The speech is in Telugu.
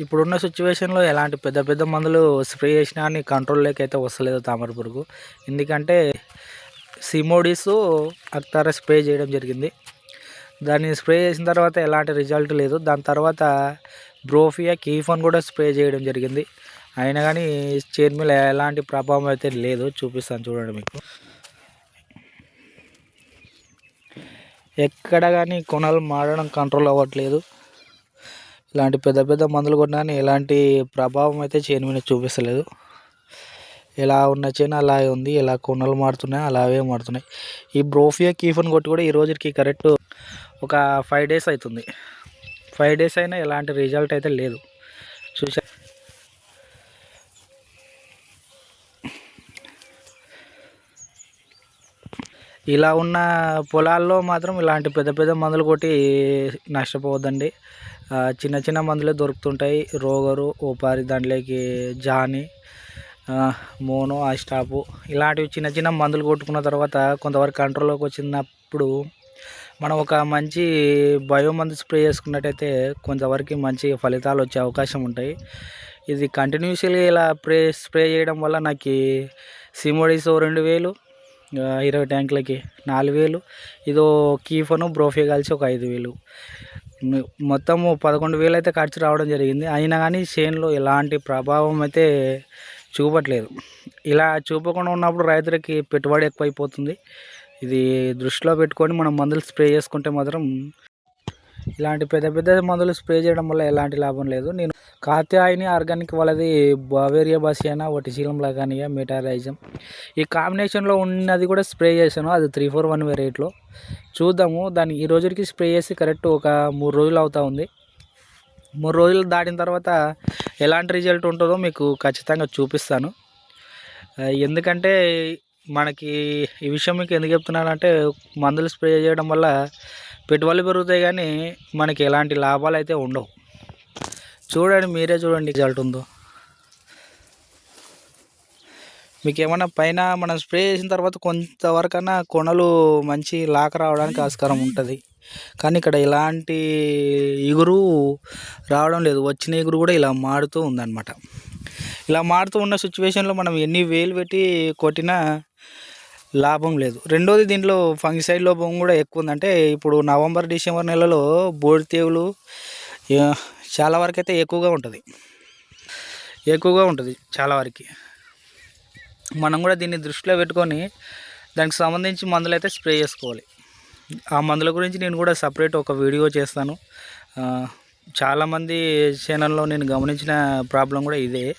ఇప్పుడున్న సిచ్యువేషన్లో ఎలాంటి పెద్ద పెద్ద మందులు స్ప్రే చేసినా అని కంట్రోల్లోకి అయితే వస్తలేదు తామర పురుగు ఎందుకంటే సిమోడిస్ అక్తార స్ప్రే చేయడం జరిగింది. దాన్ని స్ప్రే చేసిన తర్వాత ఎలాంటి రిజల్ట్ లేదు. దాని తర్వాత బ్రోఫియా కీఫోన్ కూడా స్ప్రే చేయడం జరిగింది. అయినా కానీ చైర్ మీద ఎలాంటి ప్రభావం అయితే లేదు. చూపిస్తాను చూడండి మీకు. ఎక్కడ కానీ కొనలు మారడం కంట్రోల్ అవ్వట్లేదు. ఇలాంటి పెద్ద పెద్ద మందులు కొట్టినా కానీ ఎలాంటి ప్రభావం అయితే చేను మీద చూపిస్తలేదు. ఎలా ఉన్న చేను అలాగే ఉంది ఎలా కొనలు మారుతున్నాయి అలాగే మారుతున్నాయి. ఈ బ్రోఫియా కీఫన్ కొట్టి కూడా ఈ రోజుకి కరెక్ట్ ఒక ఫైవ్ డేస్ అవుతుంది. ఫైవ్ డేస్ అయినా ఎలాంటి రిజల్ట్ అయితే లేదు. చూసా ఇలా ఉన్న పొలాల్లో మాత్రం ఇలాంటి పెద్ద పెద్ద మందులు కొట్టి నష్టపోవద్దండి. చిన్న చిన్న మందులే దొరుకుతుంటాయి. రోగరు ఓపారి దాంట్లోకి జాని ఆ, మోనో ఆస్టాపు ఇలాంటివి చిన్న చిన్న మందులు కొట్టుకున్న తర్వాత కొంతవరకు కంట్రోల్లోకి వచ్చినప్పుడు మనం ఒక మంచి బయో మందు స్ప్రే చేసుకున్నట్టయితే కొంతవరకు మంచి ఫలితాలు వచ్చే అవకాశం ఉంటాయి. ఇది కంటిన్యూస్గా ఇలా స్ప్రే స్ప్రే చేయడం వల్ల నాకు సిమోడిస్ రెండు వేలు ఇరవై ట్యాంకులకి నాలుగు వేలు. ఇదో కీఫను బ్రోఫే కలిసి ఒక ఐదు వేలు. మొత్తము పదకొండు వేలు అయితే ఖర్చు రావడం జరిగింది. అయినా కానీ చేనులో ఎలాంటి ప్రభావం అయితే చూపట్లేదు. ఇలా చూపకుండా ఉన్నప్పుడు రైతులకి పెట్టుబడి ఎక్కువైపోతుంది. ఇది దృష్టిలో పెట్టుకొని మనం మందులు స్ప్రే చేసుకుంటే మాత్రం ఇలాంటి పెద్ద పెద్ద మందులు స్ప్రే చేయడం వల్ల ఎలాంటి లాభం లేదు. నేను కాత్యాయని ఆర్గానిక్ వాళ్ళది బవేరియా బాసియానా ఒకటి శీలం లగానియా మెటారైజం ఈ కాంబినేషన్లో ఉన్నది కూడా స్ప్రే చేశాను అది త్రీ ఫోర్ వన్ వెరైట్లో. చూద్దాము దాన్ని ఈ రోజుకి స్ప్రే చేసి కరెక్ట్ ఒక మూడు రోజులు అవుతా ఉంది. మూడు రోజులు దాటిన తర్వాత ఎలాంటి రిజల్ట్ ఉంటుందో మీకు ఖచ్చితంగా చూపిస్తాను. ఎందుకంటే మనకి ఈ విషయం మీకు ఎందుకు చెప్తున్నానంటే మందులు స్ప్రే చేయడం వల్ల పెట్టుబడులు పెరుగుతాయి కానీ మనకి ఎలాంటి లాభాలు అయితే ఉండవు. చూడండి మీరే చూడండి రిజల్ట్ ఉందో. మీకు ఏమన్నా పైన మనం స్ప్రే చేసిన తర్వాత కొంతవరకన్నా కొనలు మంచి లాక రావడానికి ఆస్కారం ఉంటుంది. కానీ ఇక్కడ ఎలాంటి ఇగురు రావడం లేదు. వచ్చిన ఇగురు కూడా ఇలా మారుతూ ఉందన్నమాట. ఇలా మారుతూ ఉన్న సిచ్యువేషన్లో మనం ఎన్ని వేలు పెట్టి కొట్టినా లాభం లేదు. రెండోది దీంట్లో ఫంగిసైడ్ లోపం కూడా ఎక్కువ ఉందంటే ఇప్పుడు నవంబర్ డిసెంబర్ నెలలో బోడితేవులు చాలా వరకు అయితే ఎక్కువగా ఉంటుంది. ఎక్కువగా ఉంటుంది చాలా వరకు. మనం కూడా దీన్ని దృష్టిలో పెట్టుకొని దానికి సంబంధించి మందులు అయితే స్ప్రే చేసుకోవాలి. ఆ మందుల గురించి నేను కూడా సపరేట్ ఒక వీడియో చేస్తాను. చాలామంది ఛానల్లో నేను గమనించిన ప్రాబ్లం కూడా ఇదే.